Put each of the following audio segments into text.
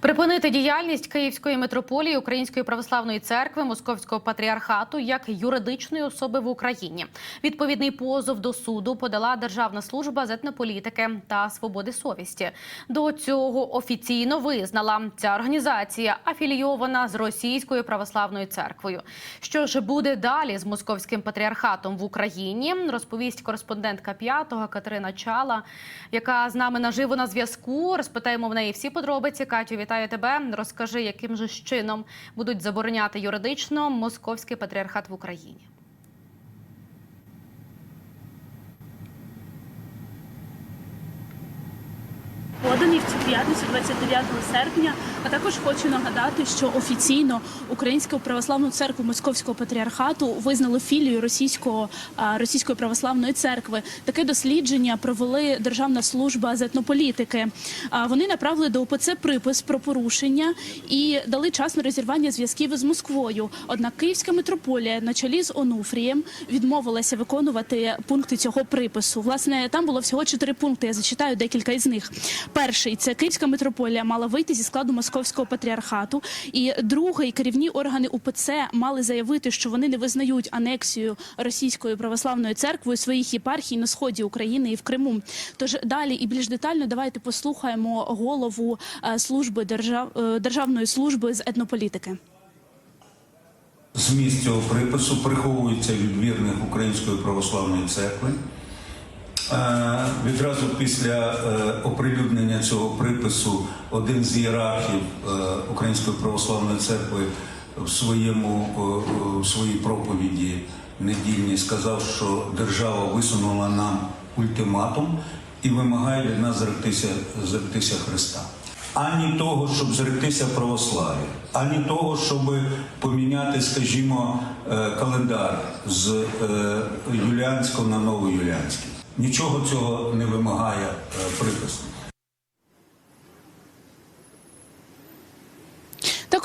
Припинити діяльність Київської митрополії Української православної церкви Московського патріархату як юридичної особи в Україні. Відповідний позов до суду подала Державна служба з етнополітики та свободи совісті. До цього офіційно визнала ця організація афілійована з Російською православною церквою. Що ж буде далі з московським патріархатом в Україні? Розповість кореспондентка п'ятого Катерина Чала, яка з нами наживо на зв'язку. Розпитаємо в неї всі подробиці. Катю, вітаю тебе. Розкажи, яким же чином будуть забороняти юридично московський патріархат в Україні. поданий п'ятницю, 29 серпня. А також хочу нагадати, що офіційно Українську православну церкву Московського патріархату визнали філію російського російської православної церкви. Таке дослідження провели Державна служба з етнополітики. Вони направили до УПЦ припис про порушення і дали час на розірвання зв'язків із Москвою. Однак Київська митрополія на чолі з Онуфрієм відмовилася виконувати пункти цього припису. Власне, там було всього чотири пункти. Я зачитаю декілька із них. Перший це Київська митрополія мала вийти зі складу московського патріархату. І другий керівні органи УПЦ мали заявити, що вони не визнають анексію російською православною церквою своїх єпархій на сході України і в Криму. Тож далі і більш детально давайте послухаємо голову е, служби держав... е, державної служби з етнополітики. Зміст цього припису приховується від вірних Української православної церкви. Відразу після е, оприлюднення цього припису один з ієрархів е, Української православної церкви в своєму е, в своїй проповіді недільній сказав, що держава висунула нам ультиматум і вимагає від нас зректися, зректися Христа. Ані того, щоб зректися православ'я, ані того, щоб поміняти, скажімо, календар з юліанського на новоюліанський. Нічого цього не вимагає е, припис.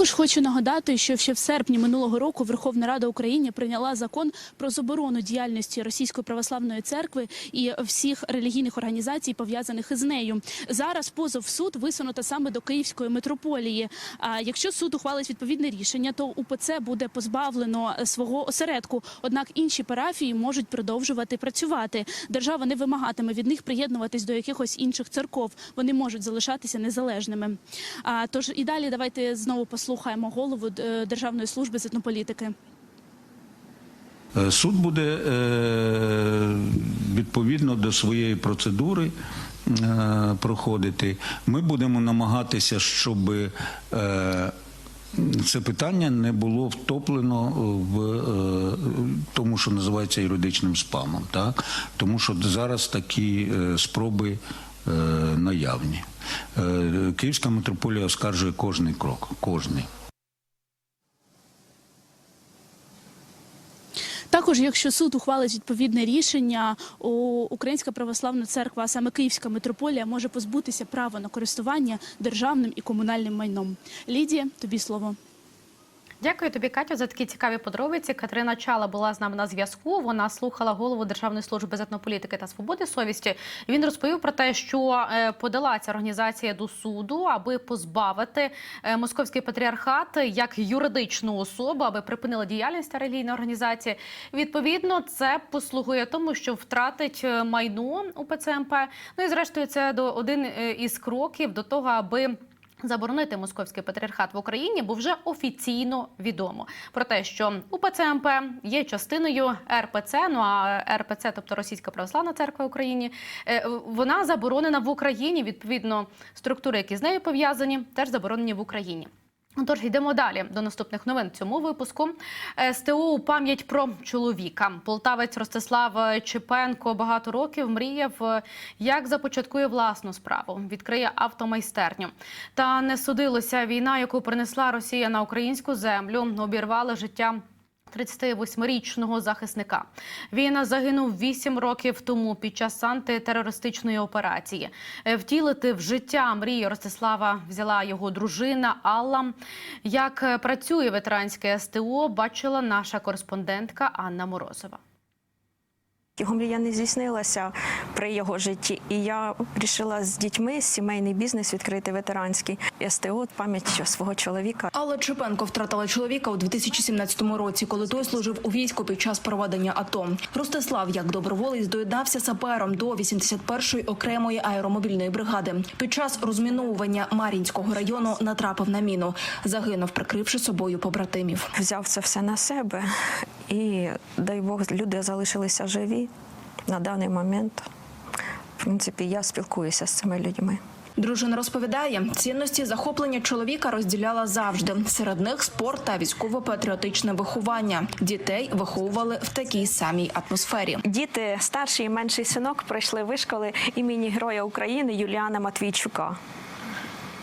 Також хочу нагадати, що ще в серпні минулого року Верховна Рада України прийняла закон про заборону діяльності Російської православної церкви і всіх релігійних організацій, пов'язаних із нею. Зараз позов в суд висунуто саме до Київської митрополії. А якщо суд ухвалить відповідне рішення, то УПЦ буде позбавлено свого осередку. Однак інші парафії можуть продовжувати працювати. Держава не вимагатиме від них приєднуватись до якихось інших церков. Вони можуть залишатися незалежними. А тож і далі давайте знову послухаємо голову е, Державної служби з етнополітики. Е, Суд буде е, відповідно до своєї процедури проходити. Ми будемо намагатися, щоб це питання не було втоплено в тому, що називається юридичним спамом, так? тому що зараз такі спроби наявні. Е, Київська митрополія оскаржує кожний крок, кожний. Також, якщо суд ухвалить відповідне рішення, Українська православна церква, а саме Київська митрополія, може позбутися права на користування державним і комунальним майном. Лідія, тобі слово. Дякую тобі, Катю, за такі цікаві подробиці. Катерина Чала була з нами на зв'язку. Вона слухала голову Державної служби з етнополітики та свободи совісті. Він розповів про те, що е, подала ця організація до суду, аби позбавити е, московський патріархат як юридичну особу, аби припинила діяльність та релігійна організація. Відповідно, це послугує тому, що втратить е, майно у ПЦМП. Ну і зрештою, це до один із кроків до того, аби Заборонити московський патріархат в Україні, бо вже офіційно відомо про те, що УПЦ МП є частиною РПЦ. Ну а РПЦ, тобто Російська православна церква України, е, вона заборонена в Україні. Відповідно, структури, які з нею пов'язані, теж заборонені в Україні. Тож йдемо далі до наступних новин цьому випуску. СТУ пам'ять про чоловіка. Полтавець Ростислав Чепенко багато років мріяв, е, як започаткує власну справу, відкриє автомайстерню. Та не судилося війна, яку принесла Росія на українську землю, обірвала життя. 38-річного захисника він загинув 8 років тому під час антитерористичної операції. Е, Втілити в життя мрії Ростислава взяла його дружина Алла. Як е, працює ветеранське СТО, бачила наша кореспондентка Анна Морозова. Його мрія не здійснилася при його житті, і я вирішила з дітьми сімейний бізнес відкрити ветеранський СТО пам'ять свого чоловіка. Алла Чепенко втратила чоловіка у 2017 році, коли той служив у війську під час проведення АТО. Ростислав, як доброволець, доєднався сапером до 81-ї окремої аеромобільної бригади. Під час розміновування Мар'їнського району натрапив на міну. Загинув, прикривши собою побратимів. Взяв це все на себе, і дай Бог, люди залишилися живі на даний момент. В принципі, я спілкуюся з цими людьми. Дружина розповідає, цінності захоплення чоловіка розділяла завжди. Серед них спорт та військово-патріотичне виховання. Дітей виховували в такій самій атмосфері. Діти, старший і менший синок, пройшли вишколи імені Героя України Юліана Матвійчука.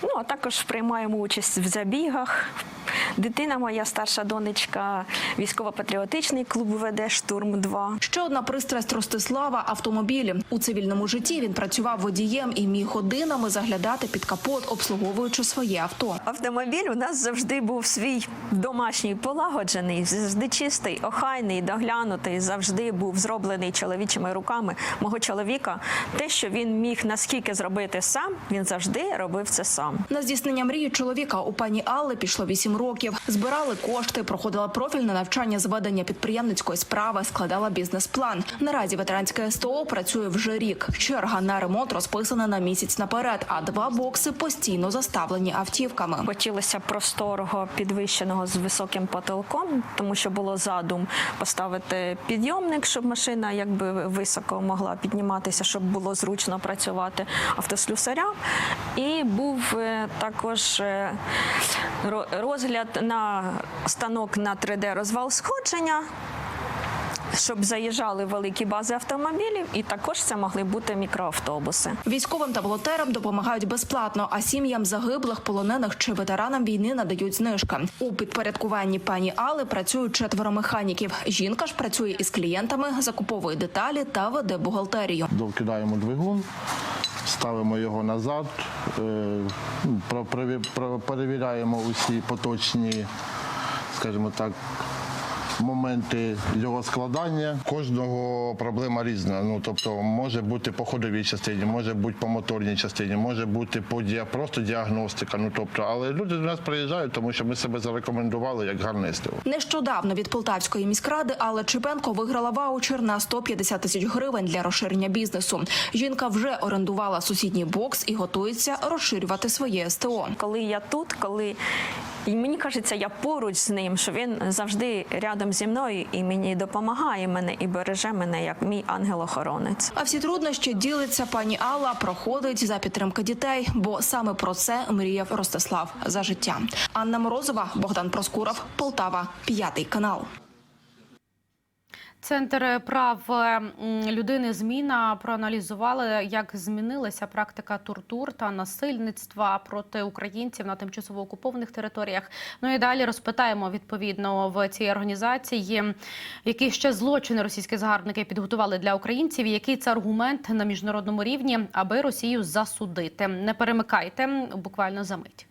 Ну, а також приймаємо участь в забігах. Дитина моя старша донечка, військово-патріотичний клуб веде штурм 2 Ще одна пристрасть Ростислава автомобілі. У цивільному житті він працював водієм і міг годинами заглядати під капот, обслуговуючи своє авто. Автомобіль у нас завжди був свій домашній полагоджений, завжди чистий, охайний, доглянутий, завжди був зроблений чоловічими руками мого чоловіка. Те, що він міг наскільки зробити сам, він завжди робив це сам. На здійснення мрії чоловіка у пані Алли пішло 8 років. Збирали кошти, проходила профільне навчання з ведення підприємницької справи, складала бізнес-план. Наразі ветеранське СТО працює вже рік. Черга на ремонт розписана на місяць наперед, а два бокси постійно заставлені автівками. Хотілося просторого підвищеного з високим потолком, тому що було задум поставити підйомник, щоб машина якби високо могла підніматися, щоб було зручно працювати автослюсарям. І був е, також е, ро- розгляд на станок на 3D розвал сходження. Щоб заїжджали великі бази автомобілів, і також це могли бути мікроавтобуси. Військовим та волонтерам допомагають безплатно, а сім'ям загиблих, полонених чи ветеранам війни надають знижки. У підпорядкуванні пані Али працюють четверо механіків. Жінка ж працює із клієнтами, закуповує деталі та веде бухгалтерію. Довкидаємо двигун, ставимо його назад, е, ну, перевіряємо усі поточні, скажімо так, моменти його складання. Кожного проблема різна. Ну тобто може бути по ходовій частині, може бути по моторній частині, може бути по діа- просто діагностика. Ну тобто, але люди до нас приїжджають, тому що ми себе зарекомендували як гарне СТО. Нещодавно від Полтавської міськради Алла Чепенко виграла ваучер на 150 тисяч гривень для розширення бізнесу. Жінка вже орендувала сусідній бокс і готується розширювати своє СТО. коли я тут, коли і мені кажеться, я поруч з ним, що він завжди рядом зі мною і мені допомагає мене і береже мене як мій ангел-охоронець. А всі труднощі ділиться пані Алла, проходить за підтримки дітей, бо саме про це мріяв Ростислав за життя. Анна Морозова, Богдан Проскуров, Полтава, п'ятий канал. Центр прав людини зміна проаналізували, як змінилася практика тортур та насильництва проти українців на тимчасово окупованих територіях. Ну і далі розпитаємо відповідно в цій організації, які ще злочини російські загарбники підготували для українців. Який це аргумент на міжнародному рівні, аби Росію засудити? Не перемикайте буквально за мить.